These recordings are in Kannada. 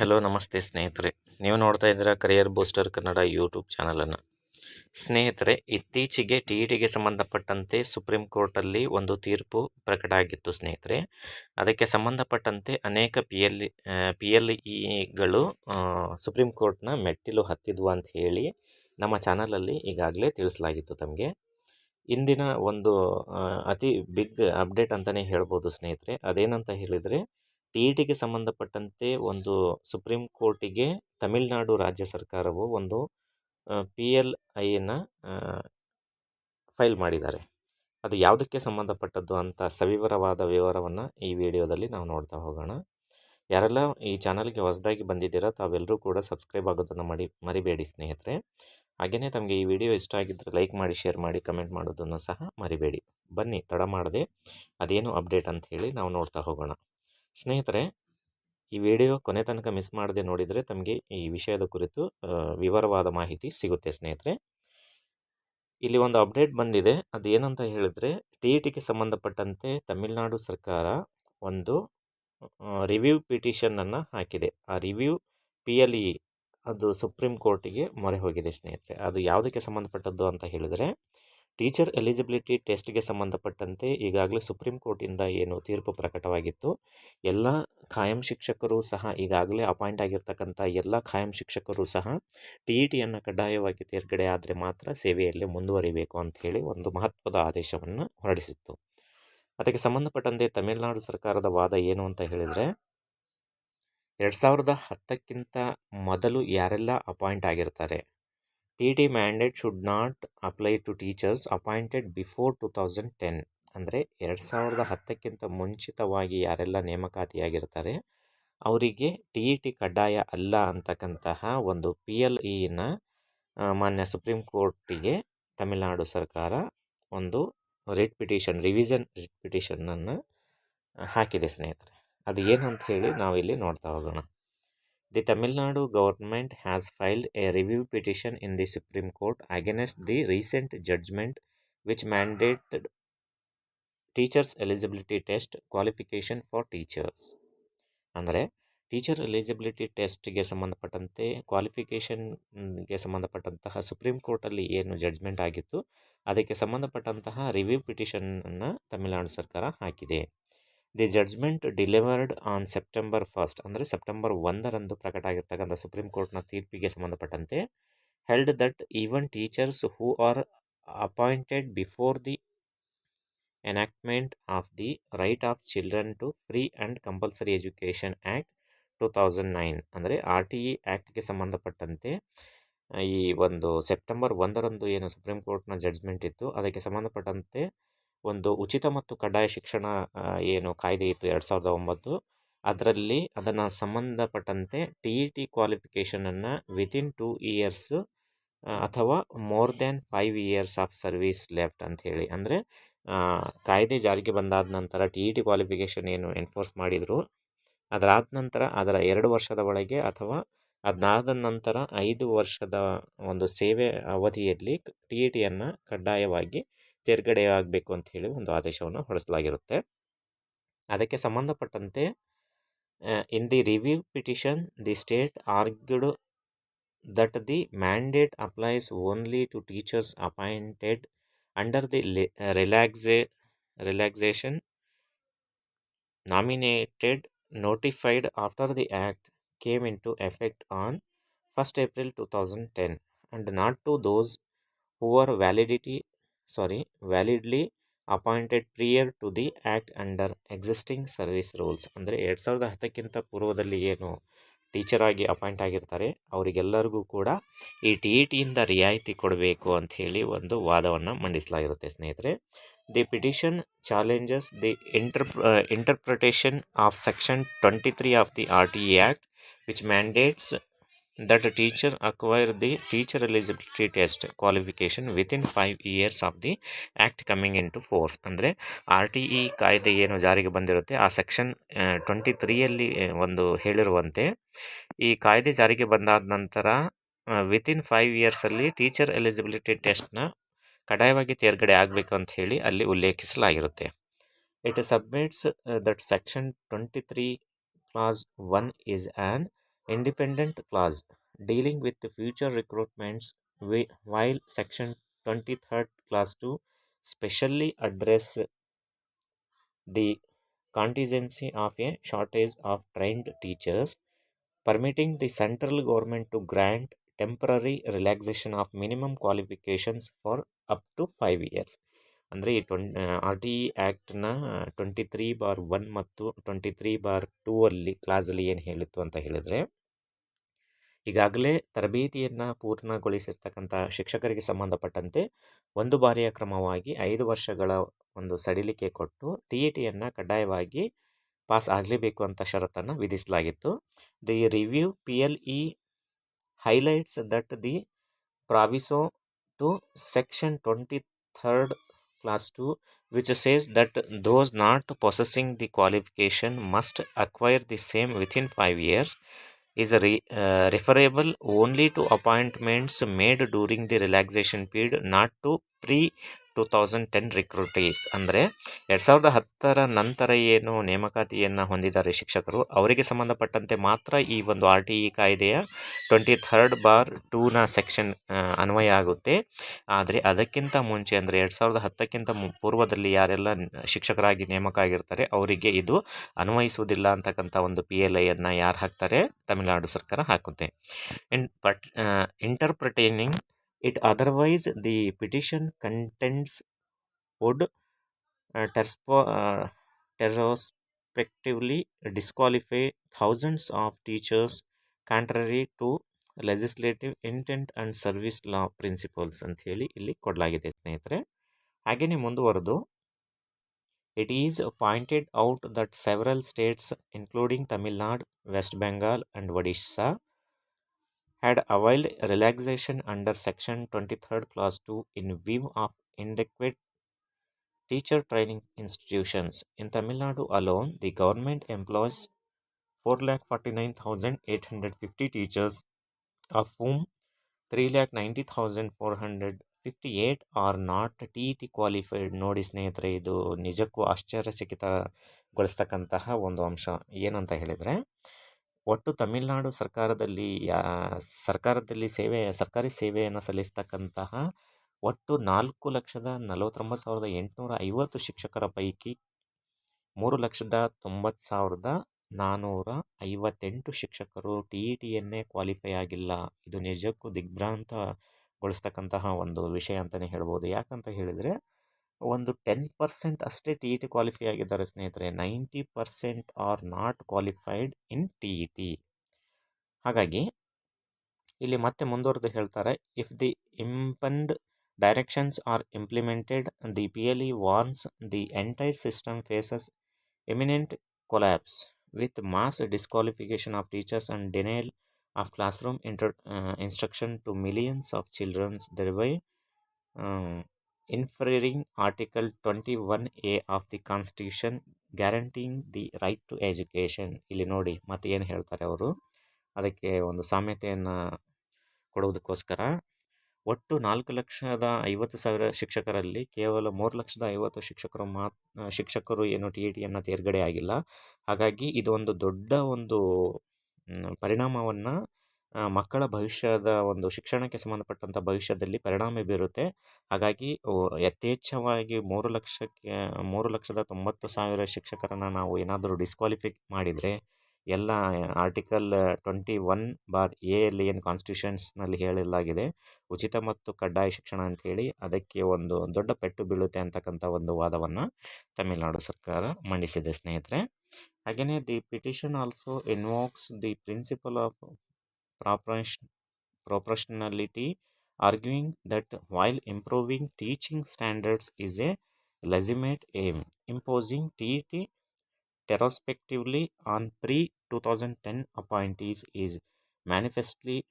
ಹಲೋ, ನಮಸ್ತೆ ಸ್ನೇಹಿತರೆ. ನೀವು ನೋಡ್ತಾ ಇದ್ದೀರಾ ಕರಿಯರ್ ಬೂಸ್ಟರ್ ಕನ್ನಡ ಯೂಟ್ಯೂಬ್ ಚಾನಲನ್ನು. ಸ್ನೇಹಿತರೆ, ಇತ್ತೀಚೆಗೆ ಟಿ ಇ ಟಿಗೆ ಸಂಬಂಧಪಟ್ಟಂತೆ ಸುಪ್ರೀಂ ಕೋರ್ಟಲ್ಲಿ ಒಂದು ತೀರ್ಪು ಪ್ರಕಟ ಆಗಿತ್ತು ಸ್ನೇಹಿತರೆ. ಅದಕ್ಕೆ ಸಂಬಂಧಪಟ್ಟಂತೆ ಅನೇಕ ಪಿ ಎಲ್ ಪಿ ಎಲ್ ಇಗಳು ಸುಪ್ರೀಂ ಕೋರ್ಟ್ನ ಮೆಟ್ಟಿಲು ಹತ್ತಿದ್ವು ಅಂತ ಹೇಳಿ ನಮ್ಮ ಚಾನಲಲ್ಲಿ ಈಗಾಗಲೇ ತಿಳಿಸಲಾಗಿತ್ತು ತಮಗೆ. ಇಂದಿನ ಒಂದು ಅತಿ ಬಿಗ್ ಅಪ್ಡೇಟ್ ಅಂತಲೇ ಹೇಳ್ಬೋದು ಸ್ನೇಹಿತರೆ. ಅದೇನಂತ ಹೇಳಿದರೆ ಟಿ ಇ ಟಿಗೆ ಸಂಬಂಧಪಟ್ಟಂತೆ ಒಂದು ಸುಪ್ರೀಂ ಕೋರ್ಟಿಗೆ ತಮಿಳುನಾಡು ರಾಜ್ಯ ಸರ್ಕಾರವು ಒಂದು ಪಿ ಎಲ್ ಐನ ಫೈಲ್ ಮಾಡಿದ್ದಾರೆ. ಅದು ಯಾವುದಕ್ಕೆ ಸಂಬಂಧಪಟ್ಟದ್ದು ಅಂತ ಸವಿವರವಾದ ವಿವರವನ್ನು ಈ ವಿಡಿಯೋದಲ್ಲಿ ನಾವು ನೋಡ್ತಾ ಹೋಗೋಣ. ಯಾರೆಲ್ಲ ಈ ಚಾನಲ್ಗೆ ಹೊಸದಾಗಿ ಬಂದಿದ್ದೀರಾ ತಾವೆಲ್ಲರೂ ಕೂಡ ಸಬ್ಸ್ಕ್ರೈಬ್ ಆಗೋದನ್ನು ಮಾಡಿ, ಮರಿಬೇಡಿ ಸ್ನೇಹಿತರೆ. ಹಾಗೆಯೇ ತಮಗೆ ಈ ವಿಡಿಯೋ ಇಷ್ಟ ಆಗಿದ್ದರೆ ಲೈಕ್ ಮಾಡಿ, ಶೇರ್ ಮಾಡಿ, ಕಮೆಂಟ್ ಮಾಡೋದನ್ನು ಸಹ ಮರಿಬೇಡಿ. ಬನ್ನಿ, ತಡ ಮಾಡದೆ ಅದೇನು ಅಪ್ಡೇಟ್ ಅಂತ ಹೇಳಿ ನಾವು ನೋಡ್ತಾ ಹೋಗೋಣ. ಸ್ನೇಹಿತರೆ, ಈ ವಿಡಿಯೋ ಕೊನೆ ತನಕ ಮಿಸ್ ಮಾಡದೆ ನೋಡಿದರೆ ತಮಗೆ ಈ ವಿಷಯದ ಕುರಿತು ವಿವರವಾದ ಮಾಹಿತಿ ಸಿಗುತ್ತೆ ಸ್ನೇಹಿತರೆ. ಇಲ್ಲಿ ಒಂದು ಅಪ್ಡೇಟ್ ಬಂದಿದೆ. ಅದು ಏನಂತ ಹೇಳಿದರೆ, ಟಿ ಇ ಟಿಗೆ ಸಂಬಂಧಪಟ್ಟಂತೆ ತಮಿಳುನಾಡು ಸರ್ಕಾರ ಒಂದು ರಿವ್ಯೂ ಪಿಟಿಷನನ್ನು ಹಾಕಿದೆ. ಆ ರಿವ್ಯೂ ಪಿ ಎಲ್ ಇ ಅದು ಸುಪ್ರೀಂ ಕೋರ್ಟಿಗೆ ಮೊರೆ ಹೋಗಿದೆ ಸ್ನೇಹಿತರೆ. ಅದು ಯಾವುದಕ್ಕೆ ಸಂಬಂಧಪಟ್ಟದ್ದು ಅಂತ ಹೇಳಿದರೆ ಟೀಚರ್ ಎಲಿಜಿಬಿಲಿಟಿ ಟೆಸ್ಟ್ಗೆ ಸಂಬಂಧಪಟ್ಟಂತೆ ಈಗಾಗಲೇ ಸುಪ್ರೀಂ ಕೋರ್ಟಿಂದ ಏನು ತೀರ್ಪು ಪ್ರಕಟವಾಗಿತ್ತು. ಎಲ್ಲ ಖಾಯಂ ಶಿಕ್ಷಕರು ಸಹ ಈಗಾಗಲೇ ಅಪಾಯಿಂಟ್ ಆಗಿರ್ತಕ್ಕಂಥ ಎಲ್ಲ ಖಾಯಂ ಶಿಕ್ಷಕರು ಸಹ ಟಿ ಇ ಟಿಯನ್ನು ಕಡ್ಡಾಯವಾಗಿ ತೇರ್ಗಡೆ ಆದರೆ ಮಾತ್ರ ಸೇವೆಯಲ್ಲಿ ಮುಂದುವರಿಬೇಕು ಅಂತ ಹೇಳಿ ಒಂದು ಮಹತ್ವದ ಆದೇಶವನ್ನು ಹೊರಡಿಸಿತ್ತು. ಅದಕ್ಕೆ ಸಂಬಂಧಪಟ್ಟಂತೆ ತಮಿಳುನಾಡು ಸರ್ಕಾರದ ವಾದ ಏನು ಅಂತ ಹೇಳಿದರೆ, ಎರಡು ಸಾವಿರದ ಹತ್ತಕ್ಕಿಂತ ಮೊದಲು ಯಾರೆಲ್ಲ ಅಪಾಯಿಂಟ್ ಆಗಿರ್ತಾರೆ the mandate should not apply to teachers appointed before two thousand ten ಅಂದರೆ ಎರಡು ಸಾವಿರದ ಹತ್ತಕ್ಕಿಂತ ಮುಂಚಿತವಾಗಿ ಯಾರೆಲ್ಲ ನೇಮಕಾತಿಯಾಗಿರ್ತಾರೆ, ಅವರಿಗೆ ಟಿ ಇ ಟಿ ಕಡ್ಡಾಯ ಅಲ್ಲ ಅಂತಕ್ಕಂತಹ ಒಂದು ಪಿ ಎಲ್ ಇನ ಮಾನ್ಯ ಸುಪ್ರೀಂ ಕೋರ್ಟಿಗೆ ತಮಿಳುನಾಡು ಸರ್ಕಾರ ಒಂದು ರಿಟ್ ಪಿಟಿಷನ್ ರಿವಿಷನ್ ರಿಟ್ ಪಿಟಿಷನನ್ನು ಹಾಕಿದೆ ಸ್ನೇಹಿತರೆ. ಅದು ಏನಂತ ಹೇಳಿ ನಾವಿಲ್ಲಿ ನೋಡ್ತಾ ಹೋಗೋಣ. The Nadu government has filed a review petition in the Supreme Court against the recent judgement which mandated teachers eligibility test qualification for teachers ಅಂದರೆ ಟೀಚರ್ ಎಲಿಜಿಬಿಲಿಟಿ ಟೆಸ್ಟ್ಗೆ ಸಂಬಂಧಪಟ್ಟಂತೆ ಕ್ವಾಲಿಫಿಕೇಷನ್ಗೆ ಸಂಬಂಧಪಟ್ಟಂತಹ ಸುಪ್ರೀಂ ಕೋರ್ಟಲ್ಲಿ ಏನು ಜಡ್ಜ್ಮೆಂಟ್ ಆಗಿತ್ತು, ಅದಕ್ಕೆ ಸಂಬಂಧಪಟ್ಟಂತಹ ರಿವ್ಯೂ ಪಿಟಿಷನನ್ನು ತಮಿಳುನಾಡು ಸರ್ಕಾರ ಹಾಕಿದೆ. The judgement delivered on September first ಅಂದರೆ ಸೆಪ್ಟೆಂಬರ್ ಒಂದರಂದು ಪ್ರಕಟ ಆಗಿರ್ತಕ್ಕಂಥ ಸುಪ್ರೀಂ ಕೋರ್ಟ್ನ ತೀರ್ಪಿಗೆ ಸಂಬಂಧಪಟ್ಟಂತೆ held that even teachers who are appointed before the enactment of the right of children to free and compulsory education act two thousand nine ಅಂದರೆ ಆರ್ ಟಿ ಇ ಆ್ಯಕ್ಟ್ಗೆ ಸಂಬಂಧಪಟ್ಟಂತೆ, ಈ ಒಂದು ಸೆಪ್ಟೆಂಬರ್ ಒಂದರಂದು ಏನು ಸುಪ್ರೀಂ ಕೋರ್ಟ್ನ ಜಡ್ಜ್ಮೆಂಟ್ ಇತ್ತು, ಅದಕ್ಕೆ ಸಂಬಂಧಪಟ್ಟಂತೆ ಒಂದು ಉಚಿತ ಮತ್ತು ಕಡ್ಡಾಯ ಶಿಕ್ಷಣ ಏನು ಕಾಯ್ದೆ ಇತ್ತು ಎರಡು ಸಾವಿರದ ಒಂಬತ್ತು. ಅದರಲ್ಲಿ ಅದನ್ನು ಸಂಬಂಧಪಟ್ಟಂತೆ ಟಿ ಇ ಟಿ ಕ್ವಾಲಿಫಿಕೇಷನನ್ನು ವಿತಿನ್ ಟೂ ಇಯರ್ಸ್ ಅಥವಾ more than five years of service left ಅಂತ ಹೇಳಿ. ಅಂದರೆ ಕಾಯ್ದೆ ಜಾರಿಗೆ ಬಂದಾದ ನಂತರ ಟಿ ಇ ಟಿ ಕ್ವಾಲಿಫಿಕೇಷನ್ ಏನು ಎನ್ಫೋರ್ಸ್ ಮಾಡಿದರು. ಅದರಾದ ನಂತರ ಅದರ ಎರಡು ವರ್ಷದ ಒಳಗೆ ಅಥವಾ ಅದಾದ ನಂತರ ಐದು ವರ್ಷದ ಒಂದು ಸೇವೆ ಅವಧಿಯಲ್ಲಿ ಟಿ ಇ ಟಿಯನ್ನು ಕಡ್ಡಾಯವಾಗಿ ತೇರ್ಗಡೆಯಾಗಬೇಕು ಅಂತ ಹೇಳಿ ಒಂದು ಆದೇಶವನ್ನು ಹೊರಡಿಸಲಾಗಿರುತ್ತೆ ಅದಕ್ಕೆ ಸಂಬಂಧಪಟ್ಟಂತೆ in the review petition, the state argued that the mandate applies only to teachers appointed under the relax, relaxation nominated notified after the act came into effect on 1st April 2010 and not to those who were validity sorry validly appointed prior to the act under existing service rules ಅಂದರೆ ಎರಡು ಸಾವಿರದ ಹತ್ತಕ್ಕಿಂತ ಪೂರ್ವದಲ್ಲಿ ಏನು ಟೀಚರಾಗಿ ಅಪಾಯಿಂಟ್ ಆಗಿರ್ತಾರೆ, ಅವರಿಗೆಲ್ಲರಿಗೂ ಕೂಡ ಈ ಟಿ ಇ ಟಿಯಿಂದ ರಿಯಾಯಿತಿ ಕೊಡಬೇಕು ಅಂತ ಹೇಳಿ ಒಂದು ವಾದವನ್ನು ಮಂಡಿಸ್ಲಾಗಿರುತ್ತೆ ಸ್ನೇಹಿತರೆ. The petition challenges the inter interpretation of section twenty three of the R T act which mandates that a teacher acquire the teacher eligibility test qualification within 5 years of the act coming into force ಅಂದರೆ ಆರ್ ಟಿ ಇ ಕಾಯ್ದೆ ಏನು ಜಾರಿಗೆ ಬಂದಿರುತ್ತೆ ಆ ಸೆಕ್ಷನ್ ಟ್ವೆಂಟಿ ತ್ರೀಯಲ್ಲಿ ಒಂದು ಹೇಳಿರುವಂತೆ ಈ ಕಾಯ್ದೆ ಜಾರಿಗೆ ಬಂದಾದ ನಂತರ ವಿತಿನ್ ಫೈವ್ ಇಯರ್ಸಲ್ಲಿ ಟೀಚರ್ ಎಲಿಜಿಬಿಲಿಟಿ ಟೆಸ್ಟ್ನ ಕಡ್ಡಾಯವಾಗಿ ತೇರ್ಗಡೆ ಆಗಬೇಕು ಅಂತ ಹೇಳಿ ಅಲ್ಲಿ ಉಲ್ಲೇಖಿಸಲಾಗಿರುತ್ತೆ It submits that that Section 23 Clause 1 is an independent clause dealing with the future recruitments wi- while section 23rd clause 2 specially address the contingency of a shortage of trained teachers permitting the central government to grant temporary relaxation of minimum qualifications for up to five years ಅಂದರೆ ಈ ಟ್ವೆಂ R T E ಆ್ಯಕ್ಟ್ನ twenty three bar one ಮತ್ತು ಟ್ವೆಂಟಿ ತ್ರೀ ಬಾರ್ ಟೂ ಅಲ್ಲಿ ಕ್ಲಾಸಲ್ಲಿ ಏನು ಹೇಳಿತ್ತು ಅಂತ ಹೇಳಿದರೆ ಈಗಾಗಲೇ ತರಬೇತಿಯನ್ನು ಪೂರ್ಣಗೊಳಿಸಿರ್ತಕ್ಕಂಥ ಶಿಕ್ಷಕರಿಗೆ ಸಂಬಂಧಪಟ್ಟಂತೆ ಒಂದು ಬಾರಿಯ ಕ್ರಮವಾಗಿ ಐದು ವರ್ಷಗಳ ಒಂದು ಸಡಿಲಿಕೆ ಕೊಟ್ಟು ಟಿ ಇ ಟಿಯನ್ನು ಕಡ್ಡಾಯವಾಗಿ ಪಾಸ್ ಆಗಲೇಬೇಕು ಅಂತ ಷರತ್ತನ್ನು ವಿಧಿಸಲಾಗಿತ್ತು. The review P L E highlights that the proviso to section twenty third class 2 which says that those not possessing the qualification must acquire the same within 5 years is re- uh, referable only to appointments made during the relaxation period not to pre two thousand ten recruitees ಅಂದರೆ ಎರಡು ಸಾವಿರದ ಹತ್ತರ ನಂತರ ಏನು ನೇಮಕಾತಿಯನ್ನು ಹೊಂದಿದ್ದಾರೆ ಶಿಕ್ಷಕರು, ಅವರಿಗೆ ಸಂಬಂಧಪಟ್ಟಂತೆ ಮಾತ್ರ ಈ ಒಂದು ಆರ್ ಟಿ ಇ ಕಾಯ್ದೆಯ ಟ್ವೆಂಟಿ ಥರ್ಡ್ ಬಾರ್ ಟೂನ ಸೆಕ್ಷನ್ ಅನ್ವಯ ಆಗುತ್ತೆ. ಆದರೆ ಅದಕ್ಕಿಂತ ಮುಂಚೆ ಅಂದರೆ ಎರಡು ಸಾವಿರದ ಹತ್ತಕ್ಕಿಂತ ಪೂರ್ವದಲ್ಲಿ ಯಾರೆಲ್ಲ ಶಿಕ್ಷಕರಾಗಿ ನೇಮಕ ಆಗಿರ್ತಾರೆ, ಅವರಿಗೆ ಇದು ಅನ್ವಯಿಸುವುದಿಲ್ಲ ಅಂತಕ್ಕಂಥ ಒಂದು ಪಿ ಎಲ್ ಐಯನ್ನು ಯಾರು ಹಾಕ್ತಾರೆ? ತಮಿಳುನಾಡು ಸರ್ಕಾರ ಹಾಕುತ್ತೆ. In but interpreting it otherwise the petition contents would uh, uh, retrospectively disqualify thousands of teachers contrary to legislative intent and service law principles ಅಂಥೇಳಿ ಇಲ್ಲಿ ಕೊಡಲಾಗಿದೆ ಸ್ನೇಹಿತರೆ ಹಾಗೆಯೇ ಮುಂದುವರೆದು it is pointed out that several states including Tamil Nadu West Bengal and Odisha had availed relaxation under section 23rd clause 2 in view of inadequate teacher training institutions in tamil nadu alone the government employs 4,49,850 teachers of whom 3,90,458 are not T T qualified ನೋಡಿ ಸ್ನೇಹಿತರೆ ಇದು ನಿಜಕ್ಕೂ ಆಶ್ಚರ್ಯಚಕಿತಗೊಳಿಸ್ತಕ್ಕಂತಹ ಒಂದು ಅಂಶ ಏನಂತ ಹೇಳಿದರೆ ಒಟ್ಟು ತಮಿಳುನಾಡು ಸರ್ಕಾರದಲ್ಲಿ, ಯಾ, ಸರ್ಕಾರದಲ್ಲಿ ಸೇವೆ, ಸರ್ಕಾರಿ ಸೇವೆಯನ್ನು ಸಲ್ಲಿಸ್ತಕ್ಕಂತಹ ಒಟ್ಟು ನಾಲ್ಕು ಲಕ್ಷದ ನಲವತ್ತೊಂಬತ್ತು ಸಾವಿರದ ಎಂಟುನೂರ ಐವತ್ತು ಶಿಕ್ಷಕರ ಪೈಕಿ ಮೂರು ಲಕ್ಷದ ತೊಂಬತ್ತು ಸಾವಿರದ ನಾನ್ನೂರ ಐವತ್ತೆಂಟು ಶಿಕ್ಷಕರು ಟಿ ಇ ಟಿಯನ್ನೇ ಕ್ವಾಲಿಫೈ ಆಗಿಲ್ಲ. ಇದು ನಿಜಕ್ಕೂ ದಿಗ್ಭ್ರಾಂತಗೊಳಿಸ್ತಕ್ಕಂತಹ ಒಂದು ವಿಷಯ ಅಂತಲೇ ಹೇಳ್ಬೋದು. ಯಾಕಂತ ಹೇಳಿದರೆ ಒಂದು ಟೆನ್ ಪರ್ಸೆಂಟ್ ಅಷ್ಟೇ ಟಿ ಇ ಟಿ ಕ್ವಾಲಿಫೈ ಆಗಿದ್ದಾರೆ ಸ್ನೇಹಿತರೆ. Ninety percent are not qualified in T E T ಹಾಗಾಗಿ ಇಲ್ಲಿ ಮತ್ತೆ ಮುಂದುವರೆದು ಹೇಳ್ತಾರೆ if the impugned directions are implemented the P L E warns the entire system faces eminent collapse with mass disqualification of teachers and denial of class room intra instruction to millions of childrens thereby infringing twenty one A of the constitution guaranteeing the right to education ಇಲ್ಲಿ ನೋಡಿ ಮತ್ತೆ ಏನು ಹೇಳ್ತಾರೆ ಅವರು? ಅದಕ್ಕೆ ಒಂದು ಸಾಮ್ಯತೆಯನ್ನು ಕೊಡುವುದಕ್ಕೋಸ್ಕರ. ಒಟ್ಟು ನಾಲ್ಕು ಲಕ್ಷದ ಐವತ್ತು ಸಾವಿರ ಶಿಕ್ಷಕರಲ್ಲಿ ಕೇವಲ ಮೂರು ಲಕ್ಷದ ಐವತ್ತು ಶಿಕ್ಷಕರು ಮಾತ್ ಶಿಕ್ಷಕರು ಏನು ಟಿ ಇ ಟಿಯನ್ನು ತೇರ್ಗಡೆ ಆಗಿಲ್ಲ. ಹಾಗಾಗಿ ಇದೊಂದು ದೊಡ್ಡ ಒಂದು ಪರಿಣಾಮವನ್ನು ಮಕ್ಕಳ ಭವಿಷ್ಯದ ಒಂದು ಶಿಕ್ಷಣಕ್ಕೆ ಸಂಬಂಧಪಟ್ಟಂಥ ಭವಿಷ್ಯದಲ್ಲಿ ಪರಿಣಾಮ ಬೀರುತ್ತೆ. ಹಾಗಾಗಿ ಯಥೇಚ್ಛವಾಗಿ ಮೂರು ಲಕ್ಷಕ್ಕೆ, ಮೂರು ಲಕ್ಷದ ತೊಂಬತ್ತು ಸಾವಿರ ಶಿಕ್ಷಕರನ್ನು ನಾವು ಏನಾದರೂ ಡಿಸ್ಕ್ವಾಲಿಫೈ ಮಾಡಿದರೆ, ಎಲ್ಲ article twenty one bar A ಅಲ್ಲಿ ಏನು ಕಾನ್ಸ್ಟಿಟ್ಯೂಷನ್ಸ್ನಲ್ಲಿ ಹೇಳಲಾಗಿದೆ ಉಚಿತ ಮತ್ತು ಕಡ್ಡಾಯ ಶಿಕ್ಷಣ ಅಂಥೇಳಿ ಅದಕ್ಕೆ ಒಂದು ದೊಡ್ಡ ಪೆಟ್ಟು ಬೀಳುತ್ತೆ ಅಂತಕ್ಕಂಥ ಒಂದು ವಾದವನ್ನು ತಮಿಳುನಾಡು ಸರ್ಕಾರ ಮಂಡಿಸಿದೆ ಸ್ನೇಹಿತರೆ. ಹಾಗೆಯೇ the petition also invokes the principle of proportionality, arguing that while improving teaching standards is a legitimate aim, imposing TET retrospectively on pre 2010 appointees is manifestly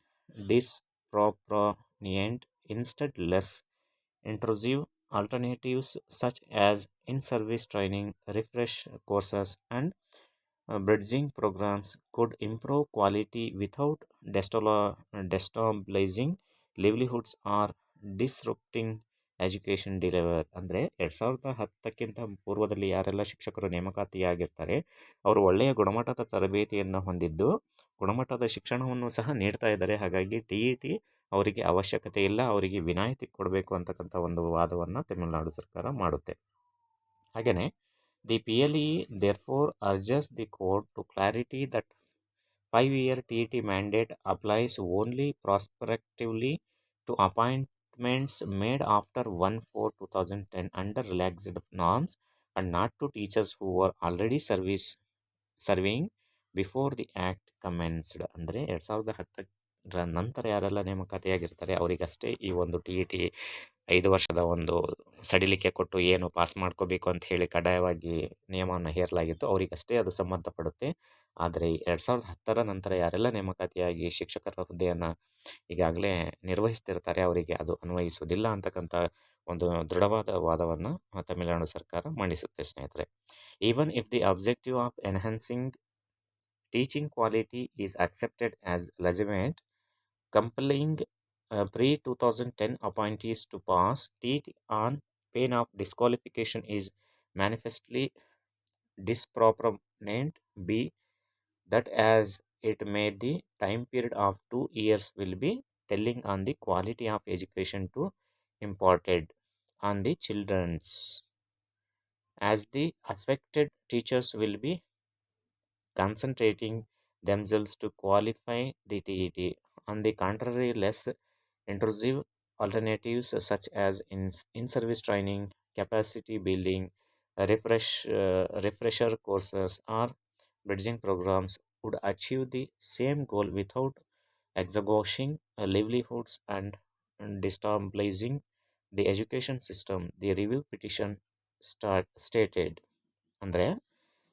disproportionate, instead, less intrusive alternatives such as in service training, refresh courses, and bridging programs could improve quality without destabilizing livelihoods or disrupting education deliver ಅಂದರೆ ಎರಡು ಸಾವಿರದ ಹತ್ತಕ್ಕಿಂತ ಪೂರ್ವದಲ್ಲಿ ಯಾರೆಲ್ಲ ಶಿಕ್ಷಕರು ನೇಮಕಾತಿಯಾಗಿರ್ತಾರೆ, ಅವರು ಒಳ್ಳೆಯ ಗುಣಮಟ್ಟದ ತರಬೇತಿಯನ್ನು ಹೊಂದಿದ್ದು, ಗುಣಮಟ್ಟದ ಶಿಕ್ಷಣವನ್ನು ಸಹ ನೀಡ್ತಾ ಇದ್ದಾರೆ. ಹಾಗಾಗಿ ಟಿ ಇ ಟಿ ಅವರಿಗೆ ಅವಶ್ಯಕತೆ ಇಲ್ಲ, ಅವರಿಗೆ ವಿನಾಯಿತಿ ಕೊಡಬೇಕು ಅಂತಕ್ಕಂಥ ಒಂದು ವಾದವನ್ನು ತಮಿಳುನಾಡು ಸರ್ಕಾರ ಮಾಡುತ್ತೆ. ಹಾಗೆಯೇ the P L E therefore urges the court to clarity that five year T E T mandate applies only prospectively to appointments made after one four two thousand ten under relaxed norms and not to teachers who are already service serving before the act commenced ಅಂದರೆ ಎರಡು ಸಾವಿರದ ಹತ್ತರ ನಂತರ ಯಾರೆಲ್ಲ ನೇಮಕಾತಿಯಾಗಿರ್ತಾರೆ, ಅವರಿಗಷ್ಟೇ ಈ ಒಂದು ಟಿ ಇ ಟಿ ಐದು ವರ್ಷದ ಒಂದು ಸಡಿಲಿಕೆ ಕೊಟ್ಟು ಏನು ಪಾಸ್ ಮಾಡ್ಕೋಬೇಕು ಅಂತ ಹೇಳಿ ಕಡ್ಡಾಯವಾಗಿ ನಿಯಮವನ್ನು ಹೇರಲಾಗಿತ್ತು. ಅವರಿಗಷ್ಟೇ ಅದು ಸಂಬಂಧಪಡುತ್ತೆ. ಆದರೆ ಎರಡು ಸಾವಿರದ ಹತ್ತರ ನಂತರ ಯಾರೆಲ್ಲ ನೇಮಕಾತಿಯಾಗಿ ಶಿಕ್ಷಕರ ಹುದ್ದೆಯನ್ನು ಈಗಾಗಲೇ ನಿರ್ವಹಿಸ್ತಿರ್ತಾರೆ, ಅವರಿಗೆ ಅದು ಅನ್ವಯಿಸುವುದಿಲ್ಲ ಅಂತಕ್ಕಂಥ ಒಂದು ದೃಢವಾದ ವಾದವನ್ನು ತಮಿಳುನಾಡು ಸರ್ಕಾರ ಮಂಡಿಸುತ್ತೆ ಸ್ನೇಹಿತರೆ. Even if the objective of enhancing teaching quality is accepted as legitimate compelling uh, pre 2010 appointees to pass TT on pain of disqualification is manifestly disproportionate. B. That as it may, the time period of two years will be telling on the quality of education to imparted on the children's as the affected teachers will be concentrating themselves to qualify the TET On the contrary, less intrusive alternatives such as in in-service training, capacity building, refresh uh, refresher courses, or bridging programs would achieve the same goal without exhausting uh, livelihoods and destabilizing the education system. The review petition start stated ಅಂದರೆ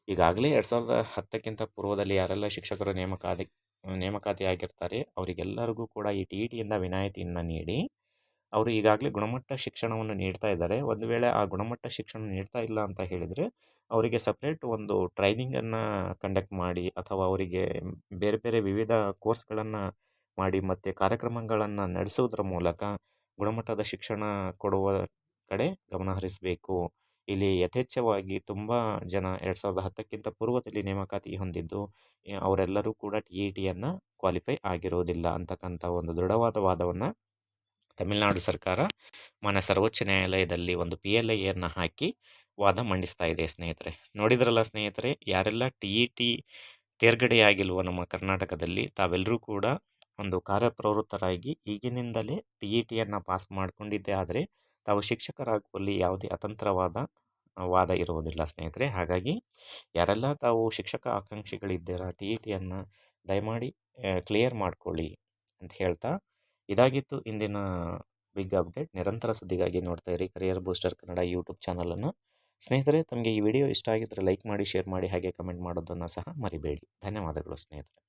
ಈಗಾಗಲೇ ಎರಡು ಸಾವಿರದ ಹತ್ತಕ್ಕಿಂತ ಪೂರ್ವದಲ್ಲಿ ಯಾರೆಲ್ಲ ಶಿಕ್ಷಕರು ನೇಮಕಾತಿ ನೇಮಕಾತಿ ಆಗಿರ್ತಾರೆ ಅವರಿಗೆಲ್ಲರಿಗೂ ಕೂಡ ಈ ಟಿ ಇ ಟಿಯಿಂದ ವಿನಾಯಿತಿಯನ್ನು ನೀಡಿ, ಅವರು ಈಗಾಗಲೇ ಗುಣಮಟ್ಟ ಶಿಕ್ಷಣವನ್ನು ನೀಡ್ತಾ ಇದ್ದಾರೆ. ಒಂದು ವೇಳೆ ಆ ಗುಣಮಟ್ಟ ಶಿಕ್ಷಣ ನೀಡ್ತಾ ಇಲ್ಲ ಅಂತ ಹೇಳಿದರೆ, ಅವರಿಗೆ ಸಪ್ರೇಟ್ ಒಂದು ಟ್ರೈನಿಂಗನ್ನು ಕಂಡಕ್ಟ್ ಮಾಡಿ ಅಥವಾ ಅವರಿಗೆ ಬೇರೆ ಬೇರೆ ವಿವಿಧ ಕೋರ್ಸ್ಗಳನ್ನು ಮಾಡಿ ಮತ್ತು ಕಾರ್ಯಕ್ರಮಗಳನ್ನು ನಡೆಸೋದ್ರ ಮೂಲಕ ಗುಣಮಟ್ಟದ ಶಿಕ್ಷಣ ಕೊಡುವ ಕಡೆ ಗಮನ ಹರಿಸಬೇಕು. ಇಲ್ಲಿ ಯಥೇಚ್ಛವಾಗಿ ತುಂಬ ಜನ ಎರಡು ಸಾವಿರದ ಹತ್ತಕ್ಕಿಂತ ಪೂರ್ವದಲ್ಲಿ ನೇಮಕಾತಿ ಹೊಂದಿದ್ದು ಅವರೆಲ್ಲರೂ ಕೂಡ ಟಿ ಇ ಟಿಯನ್ನು ಕ್ವಾಲಿಫೈ ಆಗಿರೋದಿಲ್ಲ ಅಂತಕ್ಕಂಥ ಒಂದು ದೃಢವಾದ ವಾದವನ್ನು ತಮಿಳುನಾಡು ಸರ್ಕಾರ ಮಾನ್ಯ ಸರ್ವೋಚ್ಚ ನ್ಯಾಯಾಲಯದಲ್ಲಿ ಒಂದು ಪಿ ಎಲ್ ಐಯನ್ನು ಹಾಕಿ ವಾದ ಮಂಡಿಸ್ತಾ ಇದೆ ಸ್ನೇಹಿತರೆ. ನೋಡಿದ್ರಲ್ಲ ಸ್ನೇಹಿತರೆ, ಯಾರೆಲ್ಲ ಟಿ ಇ ಟಿ ತೇರ್ಗಡೆಯಾಗಿಲ್ವೋ ನಮ್ಮ ಕರ್ನಾಟಕದಲ್ಲಿ ತಾವೆಲ್ಲರೂ ಕೂಡ ಒಂದು ಕಾರ್ಯಪ್ರವೃತ್ತರಾಗಿ ಈಗಿನಿಂದಲೇ ಟಿ ಇ ಟಿಯನ್ನು ಪಾಸ್ ಮಾಡಿಕೊಂಡಿದ್ದೇ ಆದರೆ ತಾವು ಶಿಕ್ಷಕರಾಗುವಲ್ಲಿ ಯಾವುದೇ ಅತಂತ್ರವಾದ ವಾದ ಇರುವುದಿಲ್ಲ ಸ್ನೇಹಿತರೆ. ಹಾಗಾಗಿ ಯಾರೆಲ್ಲ ತಾವು ಶಿಕ್ಷಕ ಆಕಾಂಕ್ಷಿಗಳಿದ್ದೀರಾ, ಟಿ ಇ ಟಿಯನ್ನು ದಯಮಾಡಿ ಕ್ಲಿಯರ್ ಮಾಡ್ಕೊಳ್ಳಿ ಅಂತ ಹೇಳ್ತಾ ಇದಾಗಿತ್ತು ಇಂದಿನ ಬಿಗ್ ಅಪ್ಡೇಟ್. ನಿರಂತರ ಸುದ್ದಿಗಾಗಿ ನೋಡ್ತಾ ಇರಿ ಕರಿಯರ್ ಬೂಸ್ಟರ್ ಕನ್ನಡ ಯೂಟ್ಯೂಬ್ ಚಾನಲನ್ನು ಸ್ನೇಹಿತರೆ, ತಮಗೆ ಈ ವಿಡಿಯೋ ಇಷ್ಟ ಆಗಿದ್ದರೆ ಲೈಕ್ ಮಾಡಿ, ಶೇರ್ ಮಾಡಿ, ಹಾಗೆ ಕಮೆಂಟ್ ಮಾಡೋದನ್ನು ಸಹ ಮರಿಬೇಡಿ. ಧನ್ಯವಾದಗಳು ಸ್ನೇಹಿತರೆ.